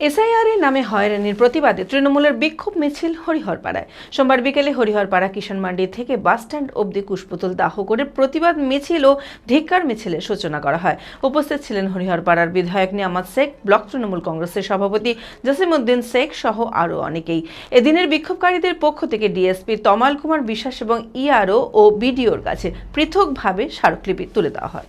SIR এর নামে হয়রানির প্রতিবাদে তৃণমূলের বিক্ষোভ মিছিল হরিহরপাড়ায়। সোমবার বিকেলে হরিহরপাড়া কিষাণ মান্ডি থেকে বাসস্ট্যান্ড অবধি কুশপুতুল দাহ করে প্রতিবাদ মিছিল ও ধিক্কার মিছিলের সূচনা করা হয়। উপস্থিত ছিলেন হরিহরপাড়ার বিধায়ক নিয়ামত শেখ, ব্লক তৃণমূল কংগ্রেসের সভাপতি জসিমউদ্দিন শেখ সহ আরও অনেকেই। এদিনের বিক্ষোভকারীদের পক্ষ থেকে ডিএসপি তমাল কুমার বিশ্বাস এবং ইআরও ও বিডিওর কাছে পৃথকভাবে স্মারকলিপি তুলে দেওয়া হয়।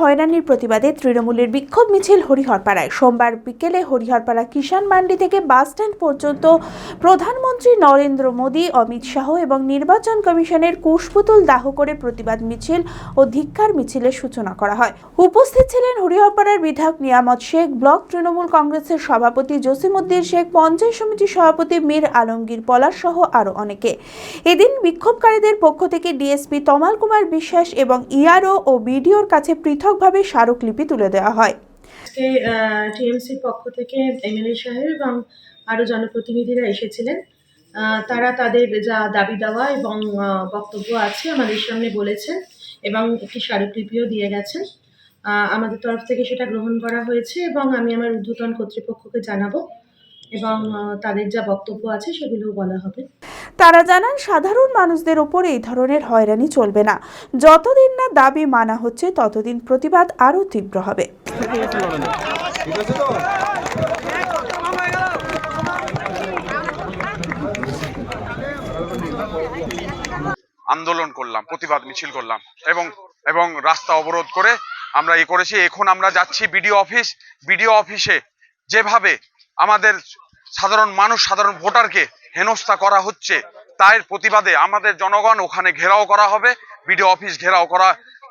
হয়রানির প্রতিবাদে তৃণমূলের বিক্ষোভ মিছিল হরিহরপাড়ায়। সোমবার বিকেলে হরিহরপাড়া কিষাণ মান্ডি থেকে বাস স্ট্যান্ড পর্যন্ত প্রধানমন্ত্রী নরেন্দ্র মোদী, অমিত শাহ এবং নির্বাচন কমিশনের কুশপুতুল দাহ করে প্রতিবাদ মিছিল ও ধিক্কার মিছিলের সূচনা করা হয়। উপস্থিত ছিলেন হরিহরপাড়ার বিধায়ক নিয়ামত শেখ, ব্লক তৃণমূল কংগ্রেসের সভাপতি জসিমউদ্দিন শেখ, পঞ্চায়েত সমিতির সভাপতি মীর আলমগীর পলাশ সহ আরও অনেকে। এদিন বিক্ষোভকারীদের পক্ষ থেকে ডিএসপি তমাল কুমার বিশ্বাস এবং ইআরও ও বিডিওর কাছে পৃথকভাবে স্মারকলিপি তুলে দেওয়া হয়। আজকে টিএমসির পক্ষ থেকে এমএলএ সাহেব এবং আরও জনপ্রতিনিধিরা এসেছিলেন। তারা তাদের যা দাবি দেওয়া এবং বক্তব্য আছে আমাদের সামনে বলেছেন এবং একটি স্মারকলিপিও দিয়ে গেছেন। আমাদের তরফ থেকে সেটা গ্রহণ করা হয়েছে এবং আমি আমার ঊর্ধ্বতন কর্তৃপক্ষকে জানাব এবং তাদের যা বক্তব্য আছে সেগুলোও বলা হবে। তারা জানান সাধারণ মানুষদের ওপর এই ধরনের হয়রানি চলবে না। যতদিন না দাবি মানা হচ্ছে ততদিন প্রতিবাদ আরও তীব্র হবে। আন্দোলন করলাম প্রতিবাদ মিছিল করলাম এবং এবং রাস্তা অবরোধ করে আমরা এ করেছি। এখন আমরা যাচ্ছি বিডিও অফিস। বিডিও অফিসে যেভাবে আমাদের সাধারণ মানুষ, সাধারণ ভোটারকে হেনস্থা করা হচ্ছে। তার প্রতিবাদে আমাদের জনগণ ওখানে ঘেরাও করা হবে, বিডিও অফিস ঘেরাও করা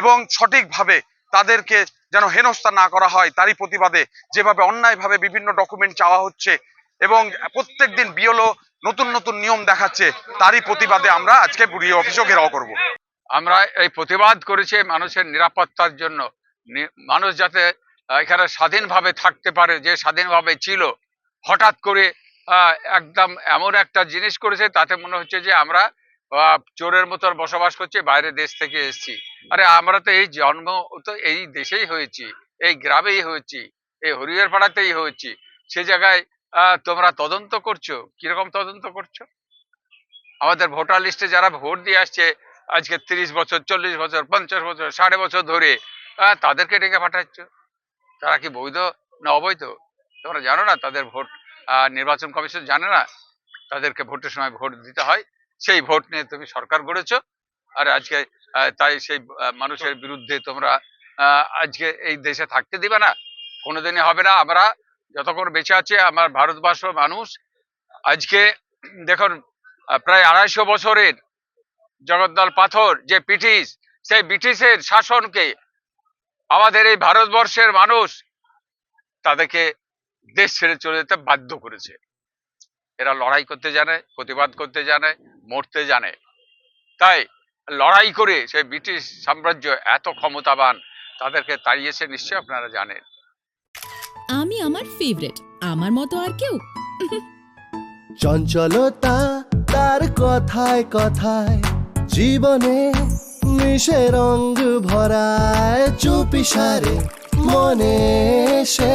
এবং সঠিকভাবে তাদেরকে যেন হেনস্থা না করা হয়, তারই প্রতিবাদে যেভাবে অন্যায়ভাবে বিভিন্ন ডকুমেন্ট চাওয়া হচ্ছে এবং প্রত্যেকদিন বিএলও নতুন নতুন নিয়ম দেখাচ্ছে, তারই প্রতিবাদে আমরা আজকে বিডিও অফিসও ঘেরাও করব। আমরা এই প্রতিবাদ করেছি মানুষের নিরাপত্তার জন্য। মানুষ যাতে এখানে স্বাধীনভাবে থাকতে পারে, যে স্বাধীনভাবে ছিল হঠাৎ করে একদম এমন একটা জিনিস করেছে, তাতে মনে হচ্ছে যে আমরা চোরের মতন বসবাস করছি বাইরে দেশ থেকে এসেছি। আরে আমরা তো এই জন্ম, তো এই দেশেই হয়েছি, এই গ্রামেই হয়েছি, এই হরিয়ার পাড়াতেই হয়েছি। সে জায়গায় তোমরা তদন্ত করছ? কীরকম তদন্ত করছ? আমাদের ভোটার লিস্টে যারা ভোট দিয়ে আসছে, আজকে তিরিশ বছর, চল্লিশ বছর, পঞ্চাশ বছর, ষাট বছর ধরে তাদেরকে ডেকে পাঠাচ্ছ? তারা কি বৈধ না অবৈধ? তোমরা জানো না, তাদের ভোট নির্বাচন কমিশন জানে না, তাদেরকে ভোটের সময় ভোট দিতে হয়। সেই ভোট নিয়ে তুমি সরকার গড়েছো। আর আজকে তাই সেই মানুষের বিরুদ্ধে তোমরা আজকে এই দেশে থাকতে দিবে না। কোনোদিনই হবে না। আমরা যতক্ষণ বেঁচে আছে, আমার ভারতবর্ষ মানুষ, আজকে, দেখুন প্রায় আড়াইশো বছরের জগদ্দল পাথর, যে ব্রিটিশ, সেই ব্রিটিশের শাসনকে আমাদের এই ভারতবর্ষের মানুষ তাদেরকে দেশ ছেড়ে চলে যেতে বাধ্য করেছে। এরা লড়াই করতে জানে প্রতিবাদ করতে জানে মরতে জানে। তাই লড়াই করে সেই ব্রিটিশ সাম্রাজ্য এত ক্ষমতাবান তাদেরকে তাড়িয়েছে নিশ্চয়ই আপনারা জানেন। আমি আমার ফেভারিট আমার মতো আর কেউ। চঞ্চলতা তার কথায় কথায় জীবনে মিশে রঙ ভরায় চুপি সারে মনে সে।